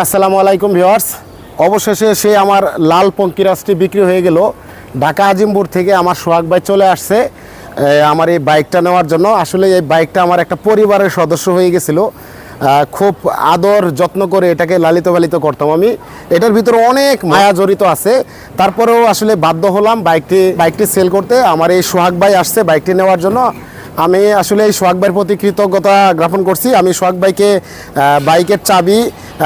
আসসালামু আলাইকুম ভিওয়ার্স অবশেষে সে আমার লাল পঙ্কিরাজটি বিক্রি হয়ে গেল। ঢাকা আজিমপুর থেকে আমার সোহাগ ভাই চলে আসছে। আমার এই বাইকটা নেওয়ার জন্য। আসলে এই বাইকটা আমার একটা পরিবারের সদস্য হয়ে গেছিল। খুব আদর যত্ন করে এটাকে লালিত পালিত করতাম আমি। এটার ভিতরে অনেক মায়া জড়িত আছে। তারপরেও আসলে বাধ্য হলাম বাইকটি বাইকটি সেল করতে। আমার এই সোহাগ ভাই আসছে বাইকটি নেওয়ার জন্য। আমি আসলে এই সোহাগ ভাইয়ের প্রতি কৃতজ্ঞতা জ্ঞাপন করছি। আমি সোহাগ ভাইকে বাইকের চাবি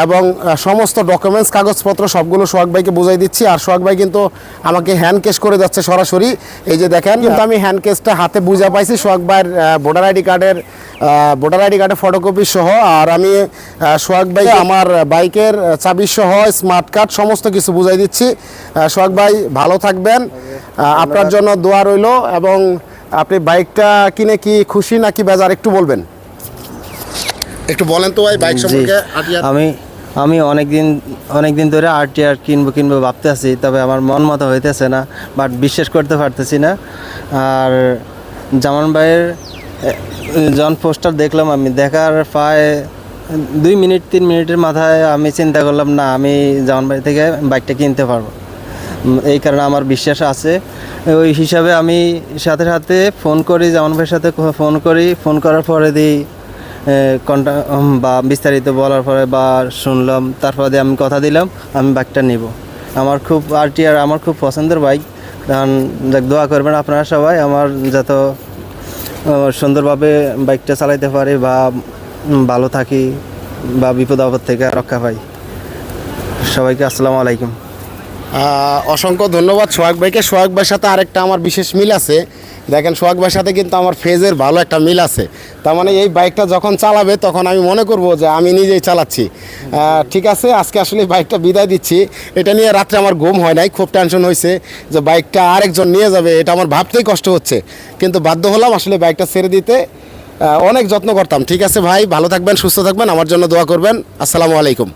এবং সমস্ত ডকুমেন্টস কাগজপত্র সবগুলো সোহাগ ভাইকে বুঝাই দিচ্ছি। আর সোহাগ ভাই কিন্তু আমাকে হ্যান্ড কেস করে যাচ্ছে সরাসরি। এই যে দেখেন, কিন্তু আমি হ্যান্ড কেসটা হাতে বুঝা পাইছি সোহাগ ভাইয়ের ভোটার আইডি কার্ডের ভোটার আইডি কার্ডের ফটোকপি সহ। আর আমি সোহাগ ভাই আমার বাইকের চাবি সহ স্মার্ট কার্ড সমস্ত কিছু বুঝাই দিচ্ছি। সোহাগ ভাই ভালো থাকবেন। আপনার জন্য দোয়া রইল এবং আপনি বাইকটা কিনে কি খুশি নাকি বেজার? একটু বলবেন। একটু বলেন তো ভাই বাইক সম্পর্কে আমি আমি অনেক দিন অনেক দিন ধরে আরটিআর কিনবো কিনবো ভাবতে আছি তবে আমার মন মতো হইতেছে না বাট বিশ্বাস করতে পারতেছি না। আর জামান ভাইয়ের যখন পোস্টার দেখলাম আমি দেখার প্রায় দুই মিনিট তিন মিনিটের মাথায় আমি চিন্তা করলাম না আমি জামান ভাই থেকে বাইকটা কিনতে পারব। এই কারণে আমার বিশ্বাস আছে। ওই হিসাবে আমি সাথে সাথে ফোন করি, জামান ভাইয়ের সাথে ফোন করি। ফোন করার পরে দিই কন্টা বা বিস্তারিত বলার পরে বা শুনলাম, তারপরে দিয়ে আমি কথা দিলাম, আমি বাইকটা নিব। আমার খুব আর টি আর আমার খুব পছন্দের বাইক কারণ দোয়া করবেন আপনারা সবাই, আমার যত সুন্দরভাবে বাইকটা চালাইতে পারি বা ভালো থাকি বা বিপদ আপদ থেকে রক্ষা পাই। সবাইকে আসসালামু আলাইকুম। অসংখ্য ধন্যবাদ সোহাগ ভাইকে। সোহাগ ভাইয়ের সাথে আরেকটা আমার বিশেষ মিল আছে। দেখেন, সোহাগ ভাইয়ের সাথে কিন্তু আমার ফেজের ভালো একটা মিল আছে। তার মানে এই বাইকটা যখন চালাবে, তখন আমি মনে করব যে আমি নিজেই চালাচ্ছি। ঠিক আছে, আজকে আসলে বাইকটা বিদায় দিচ্ছি। এটা নিয়ে রাত্রে আমার ঘুম হয় নাই, খুব টেনশন হয়েছে যে বাইকটা আরেকজন নিয়ে যাবে, এটা আমার ভাবতেই কষ্ট হচ্ছে। কিন্তু বাধ্য হলাম আসলে বাইকটা ছেড়ে দিতে। অনেক যত্ন করতাম। ঠিক আছে ভাই, ভালো থাকবেন, সুস্থ থাকবেন, আমার জন্য দোয়া করবেন। আসসালামু আলাইকুম।